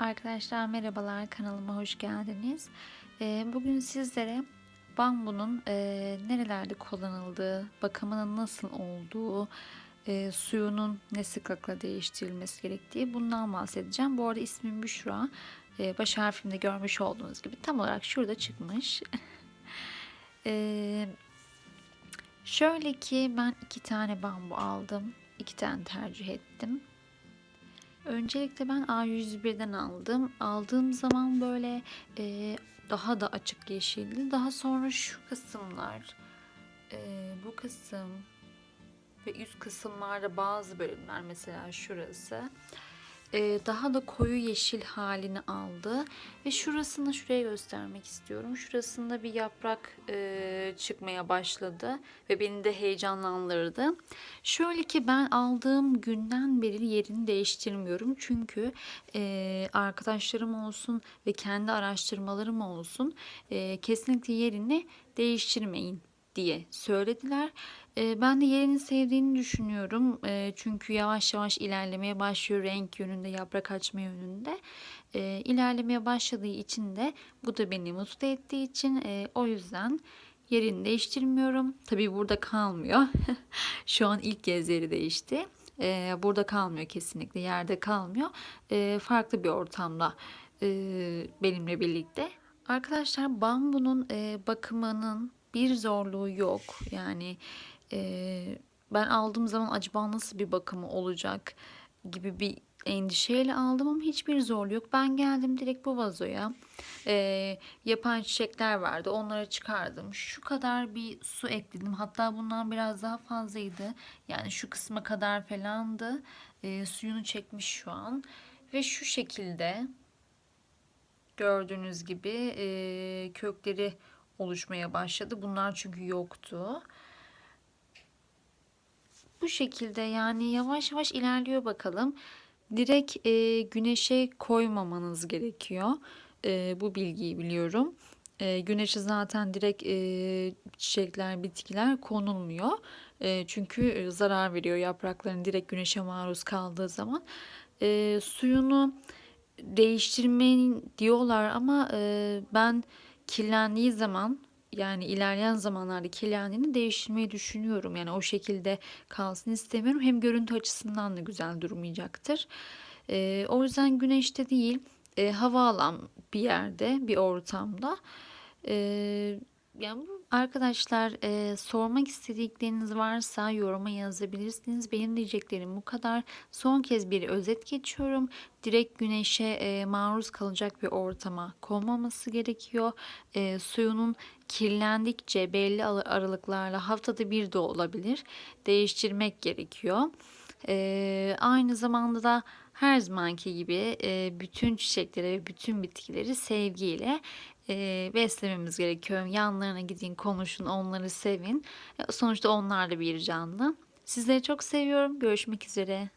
Arkadaşlar merhabalar kanalıma hoş geldiniz. Ee, bugün sizlere bambunun e, nerelerde kullanıldığı, bakımının nasıl olduğu, e, suyunun ne sıklıkla değiştirilmesi gerektiği bundan bahsedeceğim. Bu arada ismim Büşra. E, baş harfimde görmüş olduğunuz gibi tam olarak şurada çıkmış. şöyle ki ben iki tane bambu aldım. iki tane tercih ettim. Öncelikle ben A101'den aldım. Aldığım zaman böyle e, daha da açık yeşildi. Daha sonra şu kısımlar, e, bu kısım ve üst kısımlarda bazı bölümler mesela şurası daha da koyu yeşil halini aldı ve şurasını şuraya göstermek istiyorum. Şurasında bir yaprak e, çıkmaya başladı ve beni de heyecanlandırdı. Şöyle ki ben aldığım günden beri yerini değiştirmiyorum çünkü e, arkadaşlarım olsun ve kendi araştırmalarım olsun e, kesinlikle yerini değiştirmeyin diye söylediler. E, ben de yerini sevdiğini düşünüyorum. E, çünkü yavaş yavaş ilerlemeye başlıyor renk yönünde, yaprak açma yönünde. E, ilerlemeye başladığı için de bu da beni mutlu ettiği için e, o yüzden yerini değiştirmiyorum. Tabii burada kalmıyor. Şu an ilk kez yeri değişti. Burada kalmıyor kesinlikle, yerde kalmıyor. Farklı bir ortamda e, benimle birlikte. Arkadaşlar bambunun e, bakımının bir zorluğu yok. Yani e, ben aldığım zaman acaba nasıl bir bakımı olacak gibi bir endişeyle aldım ama hiçbir zorluğu yok. Ben geldim direkt bu vazoya. E, yapan çiçekler vardı. Onları çıkardım. Şu kadar bir su ekledim. Hatta bundan biraz daha fazlaydı. Yani şu kısma kadar falandı. E, suyunu çekmiş şu an. Ve şu şekilde gördüğünüz gibi e, kökleri oluşmaya başladı. Bunlar çünkü yoktu. Bu şekilde yani yavaş yavaş ilerliyor bakalım. Direkt e, güneşe koymamanız gerekiyor. E, bu bilgiyi biliyorum. E, güneşe zaten direkt e, çiçekler, bitkiler konulmuyor. E, çünkü zarar veriyor yaprakların direkt güneşe maruz kaldığı zaman. E, suyunu değiştirmeyin diyorlar ama e, ben kirlendiği zaman yani ilerleyen zamanlarda kirlendiğini değiştirmeyi düşünüyorum. Yani o şekilde kalsın istemiyorum. Hem görüntü açısından da güzel durmayacaktır. E, o yüzden güneşte değil e, hava bir yerde bir ortamda e, yani bu arkadaşlar e, sormak istedikleriniz varsa yoruma yazabilirsiniz. Benim diyeceklerim bu kadar. Son kez bir özet geçiyorum. Direkt güneşe e, maruz kalacak bir ortama konmaması gerekiyor. E, suyunun kirlendikçe belli aralıklarla haftada bir de olabilir. Değiştirmek gerekiyor. E, aynı zamanda da her zamanki gibi e, bütün çiçekleri ve bütün bitkileri sevgiyle e, beslememiz gerekiyor. Yanlarına gidin, konuşun, onları sevin. E, sonuçta onlar da bir canlı. Sizleri çok seviyorum. Görüşmek üzere.